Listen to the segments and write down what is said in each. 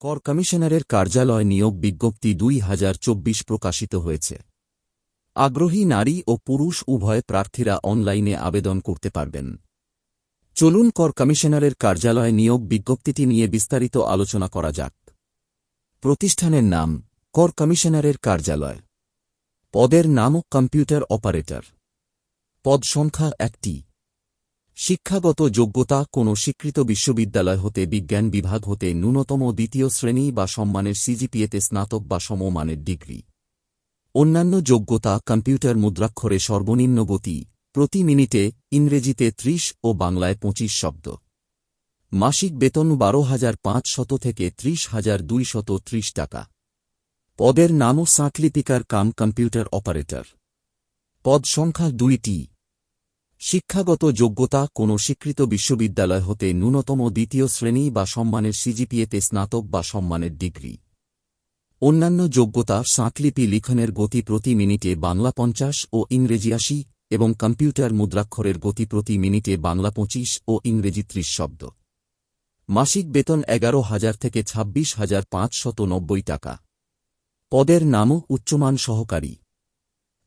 কর কমিশনারের কার্যালয় নিয়োগ বিজ্ঞপ্তি দুই হাজার চব্বিশ প্রকাশিত হয়েছে। আগ্রহী নারী ও পুরুষ উভয় প্রার্থীরা অনলাইনে আবেদন করতে পারবেন। চলুন কর কমিশনারের কার্যালয় নিয়োগ বিজ্ঞপ্তিটি নিয়ে বিস্তারিত আলোচনা করা যাক। প্রতিষ্ঠানের নাম, কর কমিশনারের কার্যালয়। পদের নাম, কম্পিউটার অপারেটর। পদ সংখ্যা একটি। শিক্ষাগত যোগ্যতা কোনো স্বীকৃত বিশ্ববিদ্যালয় হতে বিজ্ঞান বিভাগ হতে ন্যূনতম দ্বিতীয় শ্রেণি বা সম্মানের সিজিপিএতে স্নাতক বা সমমানের ডিগ্রি। অন্যান্য যোগ্যতা কম্পিউটার মুদ্রাক্ষরে সর্বনিম্ন গতি, প্রতি মিনিটে ইংরেজিতে ত্রিশ ও বাংলায় পঁচিশ শব্দ। মাসিক বেতন বারো হাজার পাঁচশত থেকে ত্রিশ হাজার দুইশত ত্রিশ টাকা। পদের নামও সাঁটলিপিকার কাম কম্পিউটার অপারেটর। পদ সংখ্যা দুইটি। শিক্ষাগত যোগ্যতা কোনো স্বীকৃত বিশ্ববিদ্যালয় হতে ন্যূনতম দ্বিতীয় শ্রেণি বা সম্মানের সিজিপিএতে স্নাতক বা সম্মানের ডিগ্রি। অন্যান্য যোগ্যতা সাঁটলিপি লিখনের গতি প্রতি মিনিটে বাংলা পঞ্চাশ ও ইংরেজি আশি এবং কম্পিউটার মুদ্রাক্ষরের গতি প্রতি মিনিটে বাংলা পঁচিশ ও ইংরেজি ত্রিশ শব্দ। মাসিক বেতন এগারো হাজার থেকে ছাব্বিশ হাজার পাঁচশত নব্বই টাকা। পদের নামও উচ্চমান সহকারী।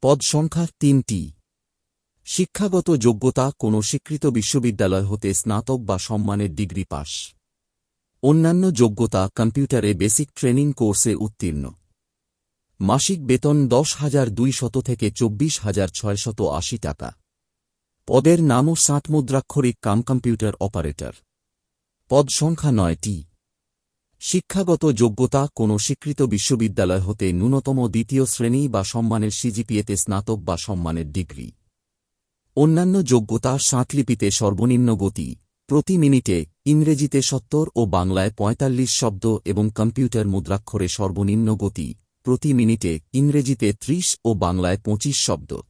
পদ সংখ্যা তিনটি। শিক্ষাগত যোগ্যতা কোনো স্বীকৃত বিশ্ববিদ্যালয় হতে স্নাতক বা সম্মানের ডিগ্রি পাস। অন্যান্য যোগ্যতা কম্পিউটারে বেসিক ট্রেনিং কোর্সে উত্তীর্ণ। মাসিক বেতন দশ হাজার দুইশত থেকে চব্বিশ হাজার ছয়শত আশি টাকা। পদের নামও ষাট মুদ্রাক্ষরিক কাম কম্পিউটার অপারেটর। পদ সংখ্যা নয়টি। শিক্ষাগত যোগ্যতা কোনো স্বীকৃত বিশ্ববিদ্যালয় হতে ন্যূনতম দ্বিতীয় শ্রেণি বা সম্মানের সিজিপিএতে স্নাতক বা সম্মানের ডিগ্রি। অন্যান্য যোগ্যতা সাঁতলিপিতে সর্বনিম্ন গতি, প্রতি মিনিটে ইংরেজিতে সত্তর ও বাংলায় পঁয়তাল্লিশ শব্দ এবং কম্পিউটার মুদ্রাক্ষরে সর্বনিম্ন গতি, প্রতি মিনিটে ইংরেজিতে ত্রিশ ও বাংলায় পঁচিশ শব্দ।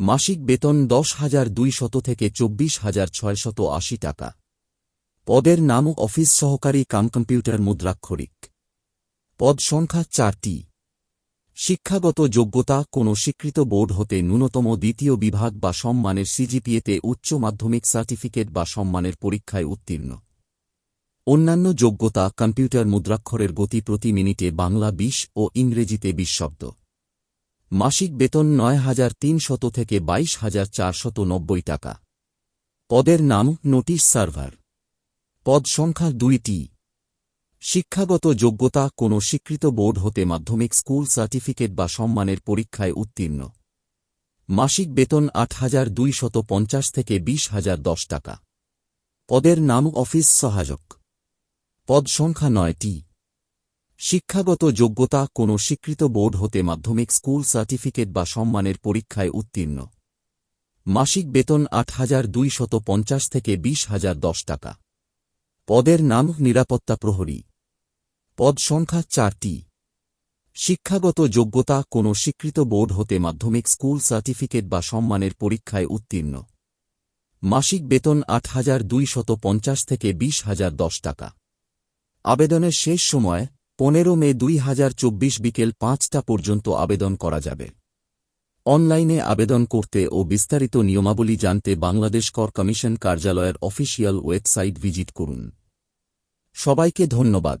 মাসিক বেতন দশ হাজার দুইশত থেকে চব্বিশ হাজার ছয়শত আশি টাকা। পদের নাম অফিস সহকারী কাম কম্পিউটার মুদ্রাক্ষরিক। পদ সংখ্যা চারটি। শিক্ষাগত যোগ্যতা কোনো স্বীকৃত বোর্ড হতে ন্যূনতম দ্বিতীয় বিভাগ বা সম্মানের সিজিপিএতে উচ্চ মাধ্যমিক সার্টিফিকেট বা সম্মানের পরীক্ষায় উত্তীর্ণ। অন্যান্য যোগ্যতা কম্পিউটার মুদ্রাক্ষরের গতি প্রতি মিনিটে বাংলা বিশ ও ইংরেজিতে বিশ শব্দ। মাসিক বেতন নয় হাজার তিনশত থেকে বাইশ হাজার চারশত নব্বই টাকা। পদের নাম নোটিশ সার্ভার। পদ সংখ্যা দুইটি। শিক্ষাগত যোগ্যতা কোনো স্বীকৃত বোর্ড হতে মাধ্যমিক স্কুল সার্টিফিকেট বা সম্মানের পরীক্ষায় উত্তীর্ণ। মাসিক বেতন আট হাজার দুইশত পঞ্চাশ থেকে বিশ হাজার দশ টাকা। পদের নাম অফিস সহায়ক। পদ সংখ্যা নয়টি। শিক্ষাগত যোগ্যতা কোনো স্বীকৃত বোর্ড হতে মাধ্যমিক স্কুল সার্টিফিকেট বা সম্মানের পরীক্ষায় উত্তীর্ণ। মাসিক বেতন আট হাজার দুইশত পঞ্চাশ থেকে বিশ হাজার দশ টাকা। পদের নাম নিরাপত্তা প্রহরী। পদ সংখ্যা চারটি। শিক্ষাগত যোগ্যতা কোনো স্বীকৃত বোর্ড হতে মাধ্যমিক স্কুল সার্টিফিকেট বা সম্মানের পরীক্ষায় উত্তীর্ণ। মাসিক বেতন আট হাজার দুইশত পঞ্চাশ থেকে বিশ হাজার দশ টাকা। আবেদনের শেষ সময় পনেরো মে দুই হাজার চব্বিশ বিকেল পাঁচটা পর্যন্ত আবেদন করা যাবে। অনলাইনে আবেদন করতে ও বিস্তারিত নিয়মাবলী জানতে বাংলাদেশ কর কমিশন কার্যালয়ের অফিসিয়াল ওয়েবসাইট ভিজিট করুন। সবাইকে ধন্যবাদ।